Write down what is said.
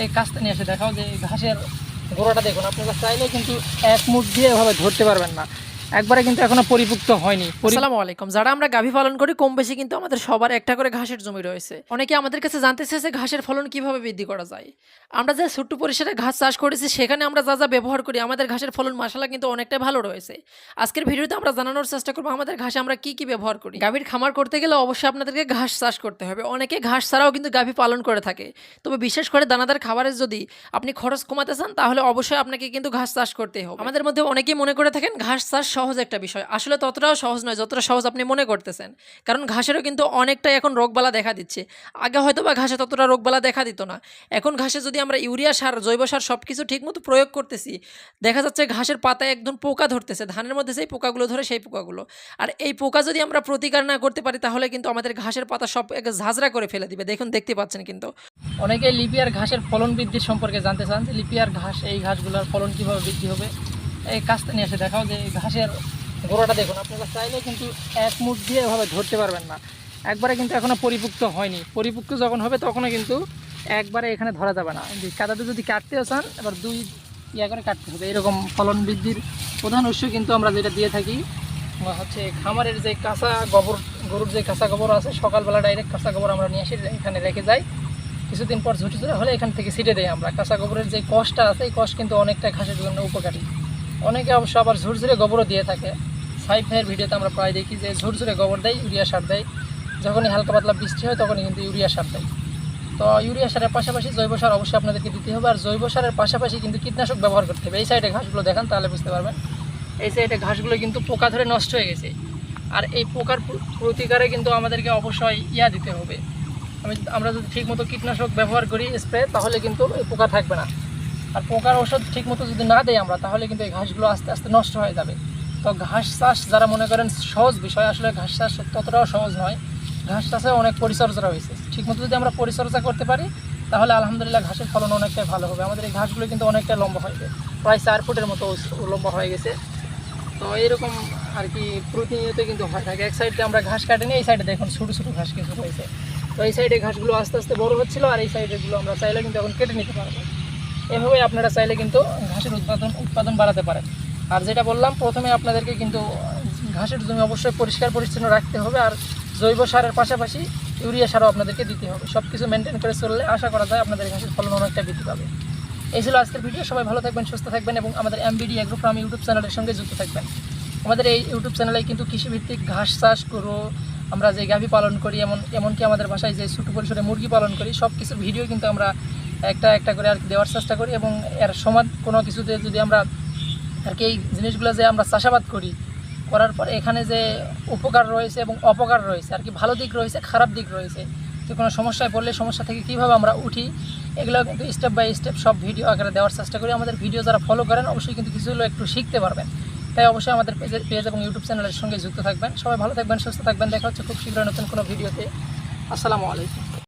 এই কাজটা নিয়ে এসে দেখাও যে ঘাসের গোড়াটা দেখুন, আপনারা চাইলে কিন্তু এক মুখ দিয়ে এভাবে ধরতে পারবেন না। একবারে কিন্তু এখনও পরিপুক্ত হয়নি। আসসালামু আলাইকুম। যারা আমরা গাভী পালন করি, কম বেশি কিন্তু আমাদের সবার একটা করে ঘাসের জমি রয়েছে। অনেকে আমাদের কাছে জানতে চেয়েছে ঘাসের ফলন কীভাবে বৃদ্ধি করা যায়। আমরা যে ছোট্ট পরিসরে ঘাস চাষ করেছি, সেখানে আমরা যা যা ব্যবহার করি, আমাদের ঘাসের ফলন মাসালা কিন্তু অনেকটাই ভালো রয়েছে। আজকের ভিডিওতে আমরা জানানোর চেষ্টা করব, আমাদের ঘাসে আমরা কি কি ব্যবহার করি? গাভীর খামার করতে গেলে অবশ্যই আপনাদেরকে ঘাস চাষ করতে হবে। অনেকে ঘাস ছাড়াও কিন্তু গাভী পালন করে থাকে। তবে বিশেষ করে দানাদার খাবারের যদি আপনি খরচ কমাতে চান, তাহলে অবশ্যই আপনাকে কিন্তু ঘাস চাষ করতেই হবে। আমাদের মধ্যে অনেকেই মনে করে থাকেন, ঘাস চাষ সহজ একটা বিষয়। আসলে ততটাও সহজ নয়, যতটা সহজ আপনি মনে করতেছেন। কারণ ঘাসেরও কিন্তু অনেকটাই এখন রোগবালা দেখা দিচ্ছে। আগে হয়তো বা ঘাসে ততটা রোগবালা দেখা দিত না। এখন ঘাসে যদি আমরা ইউরিয়া সার, জৈব সার সব কিছু ঠিকমতো প্রয়োগ করতেছি, দেখা যাচ্ছে ঘাসের পাতায় একদম পোকা ধরতেছে, ধানের মধ্যে সেই পোকাগুলো ধরে সেই পোকাগুলো। আর এই পোকা যদি আমরা প্রতিকার না করতে পারি, তাহলে কিন্তু আমাদের ঘাসের পাতা সব এক ঝাঁঝরা করে ফেলে দিবে। দেখুন, দেখতে পাচ্ছেন কিন্তু। অনেকে লিপিয়ার ঘাসের ফলন বৃদ্ধির সম্পর্কে জানতে চান লিপিয়ার ঘাস, এই ঘাসগুলোর ফলন কীভাবে বৃদ্ধি হবে? এই কাজটা নিয়ে এসে দেখাও যে ঘাসের গোড়াটা দেখুন, আপনারা চাইলে কিন্তু এক মুঠ দিয়ে এভাবে ধরতে পারবেন না। একবারে কিন্তু এখনও পরিপুক্ত হয়নি। পরিপুক্ত যখন হবে তখনও কিন্তু একবারে এখানে ধরা যাবে না। কাদাতে যদি কাটতেও চান, এবার দুই ইয়া করে কাটতে হবে। এরকম ফলন বৃদ্ধির প্রধান উৎস কিন্তু আমরা যেটা দিয়ে থাকি হচ্ছে খামারের যে কাঁচা গোবর, গরুর যে কাঁচা গোবর আছে, সকালবেলা ডাইরেক্ট কাঁচা গোবর আমরা নিয়ে এসে এখানে রেখে যাই। কিছুদিন পর ঝুটি ঝুটি হলে এখান থেকে ছিটে দেয় আমরা। কাঁচা গোবরের যে কষটা আছে, এই কষ কিন্তু অনেকটা ঘাসের জন্য উপকারী। অনেকে অবশ্য আবার ঝুরঝুরে গোবরও দিয়ে থাকে। সাইড ভাইয়ের ভিডিওতে আমরা প্রায় দেখি যে ঝুরঝুরে গোবর দেয়, ইউরিয়া সার দেয়। যখনই হালকা পাতলা বৃষ্টি হয়, তখনই কিন্তু ইউরিয়া সার দেয়। তো ইউরিয়া সারের পাশাপাশি জৈব সার অবশ্যই আপনাদেরকে দিতে হবে। আর জৈব সারের পাশাপাশি কিন্তু কীটনাশক ব্যবহার করতে হবে। এই সাইডে ঘাসগুলো দেখান, তাহলে বুঝতে পারবেন। এই সাইডে ঘাসগুলো কিন্তু পোকা ধরে নষ্ট হয়ে গেছে। আর এই পোকার প্রতিকারে কিন্তু আমাদেরকে অবশ্যই ইয়া দিতে হবে। আমি আমরা যদি ঠিকমতো কীটনাশক ব্যবহার করি স্প্রে তাহলে কিন্তু পোকা থাকবে না। আর পোকার ওষুধ ঠিকমতো যদি না দেই আমরা, তাহলে কিন্তু এই ঘাসগুলো আস্তে আস্তে নষ্ট হয়ে যাবে। তো ঘাস চাষ, যারা মনে করেন সহজ বিষয়, আসলে ঘাস চাষ ততটাও সহজ নয়। ঘাস চাষে অনেক পরিচর্যা রয়েছে। ঠিকমতো যদি আমরা পরিচর্যা করতে পারি, তাহলে আলহামদুলিল্লাহ ঘাসের ফলন অনেকটাই ভালো হবে। আমাদের এই ঘাসগুলো কিন্তু অনেকটা লম্বা হবে প্রায় চার ফুটের মতো লম্বা হয়ে গেছে। তো এরকম আর কি প্রতিনিয়ত কিন্তু হয় থাকে। এক সাইডে আমরা ঘাস কাটিনি, এই সাইডে দেখুন ছোটো ছোটো ঘাস কিন্তু হয়েছে। তো এই সাইডে ঘাসগুলো আস্তে আস্তে বড় হচ্ছিল, আর এই সাইডেগুলো আমরা চাইলে কিন্তু এখন কেটে নিতে পারব। এভাবে আপনারা চাইলে কিন্তু ঘাসের উৎপাদন উৎপাদন বাড়াতে পারেন। আর যেটা বললাম, প্রথমে আপনাদেরকে কিন্তু ঘাসের জমি অবশ্যই পরিষ্কার পরিচ্ছন্ন রাখতে হবে আর জৈব সারের পাশাপাশি ইউরিয়া সারও আপনাদেরকে দিতে হবে। সব কিছু মেনটেন করে চললে আশা করা যায় আপনাদের ঘাসের ফলন অনেকটা বৃদ্ধি পাবে। এই ছিল আজকের ভিডিও। সবাই ভালো থাকবেন, সুস্থ থাকবেন এবং আমাদের এমবিডি এগ্রো ফার্ম ইউটিউব চ্যানেলের সঙ্গে যুক্ত থাকবেন। আমাদের এই ইউটিউব চ্যানেলে কিন্তু কৃষিভিত্তিক ঘাস চাষ করো আমরা যে গাভী পালন করি, এমন, এমনকি আমাদের বাসায় যে ছোটো পরিসরে মুরগি পালন করি সব কিছুর ভিডিও কিন্তু আমরা একটা একটা করে আর কি দেওয়ার চেষ্টা করি এবং এর সমান কোনো কিছুতে যদি আমরা আর কি এই জিনিসগুলো যে আমরা চাষাবাদ করি, করার পর এখানে যে উপকার রয়েছে এবং অপকার রয়েছে, আর কি ভালো দিক রয়েছে, খারাপ দিক রয়েছে যে কোনো সমস্যায় পড়লে সমস্যা থেকে কীভাবে আমরা উঠি, এগুলো কিন্তু স্টেপ বাই স্টেপ সব ভিডিও আকারে দেওয়ার চেষ্টা করি। আমাদের ভিডিও যারা ফলো করেন, অবশ্যই কিন্তু কিছু হলেও একটু শিখতে পারবেন। তাই অবশ্যই আমাদের পেজের পেজ এবং ইউটিউব চ্যানেলের সঙ্গে যুক্ত থাকবেন। সবাই ভালো থাকবেন, সুস্থ থাকবেন। দেখা হচ্ছে খুব শীঘ্রই নতুন কোনো ভিডিওতে আসসালামু আলাইকুম।